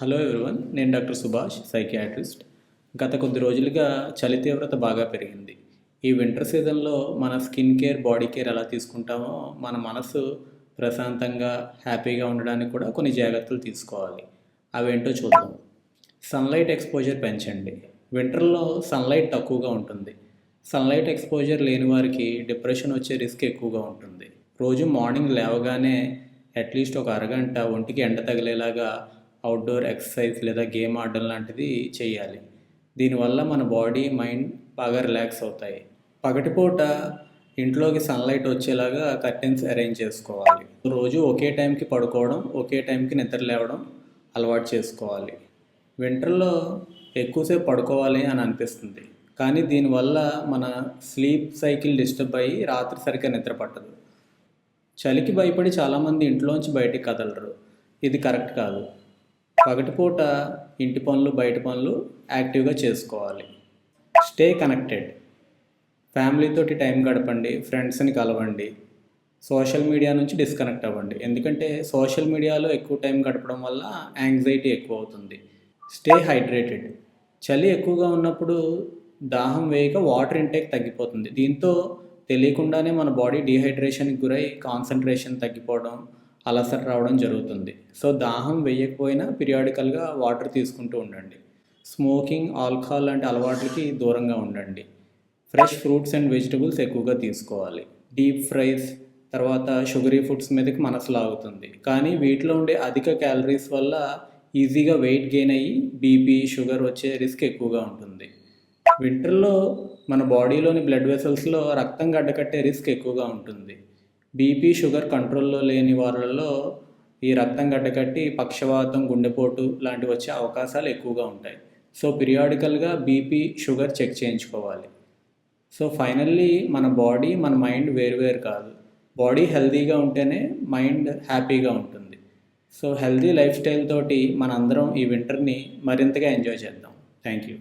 Hello everyone నేను doctor Subhash psychiatrist గత కొద్ది రోజులుగా చలి తీవ్రత బాగా పెరిగింది. ఈ వింటర్ సీజన్లో మన స్కిన్ కేర్ బాడీ కేర్ ఎలా తీసుకుంటామో మన మనసు ప్రశాంతంగా హ్యాపీగా ఉండడానికి కూడా కొన్ని జాగ్రత్తలు తీసుకోవాలి. అవేంటో చూద్దాం. సన్లైట్ ఎక్స్పోజర్ పెంచండి. వింటర్లో సన్లైట్ తక్కువగా ఉంటుంది. సన్లైట్ ఎక్స్పోజర్ లేని వారికి డిప్రెషన్ వచ్చే రిస్క్ ఎక్కువగా ఉంటుంది. రోజు మార్నింగ్ లేవగానే అట్లీస్ట్ ఒక అరగంట ఒంటికి ఎండ తగిలేలాగా అవుట్డోర్ ఎక్సర్సైజ్ లేదా గేమ్ ఆడడం లాంటిది చేయాలి. దీనివల్ల మన బాడీ మైండ్ బాగా రిలాక్స్ అవుతాయి. పగటిపూట ఇంట్లోకి సన్లైట్ వచ్చేలాగా కర్టెన్స్ అరేంజ్ చేసుకోవాలి. రోజు ఒకే టైంకి పడుకోవడం ఒకే టైంకి నిద్ర లేవడం అలవాటు చేసుకోవాలి. వింటర్లో ఎక్కువసేపు పడుకోవాలి అని అనిపిస్తుంది. కానీ దీనివల్ల మన స్లీప్ సైకిల్ డిస్టర్బ్ అయ్యి రాత్రి సరిగ్గా నిద్ర పట్టదు. చలికి భయపడి చాలామంది ఇంట్లోంచి బయటికి కదలరు. ఇది కరెక్ట్ కాదు. పగటిపూట ఇంటి పనులు బయట పనులు యాక్టివ్గా చేసుకోవాలి. Stay connected. ఫ్యామిలీతోటి టైం గడపండి ఫ్రెండ్స్ని కలవండి. సోషల్ మీడియా నుంచి డిస్కనెక్ట్ అవ్వండి. ఎందుకంటే సోషల్ మీడియాలో ఎక్కువ టైం గడపడం వల్ల యాంగ్జైటీ ఎక్కువ అవుతుంది. Stay hydrated. చలి ఎక్కువగా ఉన్నప్పుడు దాహం వేయక వాటర్ ఇంటేక్ తగ్గిపోతుంది. దీంతో తెలియకుండానే మన బాడీ డిహైడ్రేషన్కి గురై కాన్సన్ట్రేషన్ తగ్గిపోవడం అలసట రావడం జరుగుతుంది. సో దాహం వేయకపోయినా పీరియాడికల్గా వాటర్ తీసుకుంటూ ఉండండి. స్మోకింగ్ ఆల్కహాల్ లాంటి అలవాట్లకి దూరంగా ఉండండి. ఫ్రెష్ ఫ్రూట్స్ అండ్ వెజిటబుల్స్ ఎక్కువగా తీసుకోవాలి. డీప్ ఫ్రైస్ తర్వాత షుగరీ ఫుడ్స్ మీదకి మనసు లాగుతుంది. కానీ వీటిలో ఉండే అధిక క్యాలరీస్ వల్ల ఈజీగా వెయిట్ గెయిన్ అయ్యి బీపీ షుగర్ వచ్చే రిస్క్ ఎక్కువగా ఉంటుంది. వింటర్లో మన బాడీలోని బ్లడ్ వెసల్స్లో రక్తం గడ్డకట్టే రిస్క్ ఎక్కువగా ఉంటుంది. బీపీ షుగర్ కంట్రోల్లో లేని వారిలో ఈ రక్తం గడ్డకట్టి పక్షవాతం గుండెపోటు లాంటివి వచ్చే అవకాశాలు ఎక్కువగా ఉంటాయి. సో పీరియాడికల్గా బీపీ షుగర్ చెక్ చేయించుకోవాలి. సో ఫైనల్లీ మన బాడీ మన మైండ్ వేరువేరు కాదు. బాడీ హెల్తీగా ఉంటేనే మైండ్ హ్యాపీగా ఉంటుంది. సో హెల్తీ లైఫ్ స్టైల్ తోటి మనందరం ఈ వింటర్ని మరింతగా ఎంజాయ్ చేద్దాం. Thank you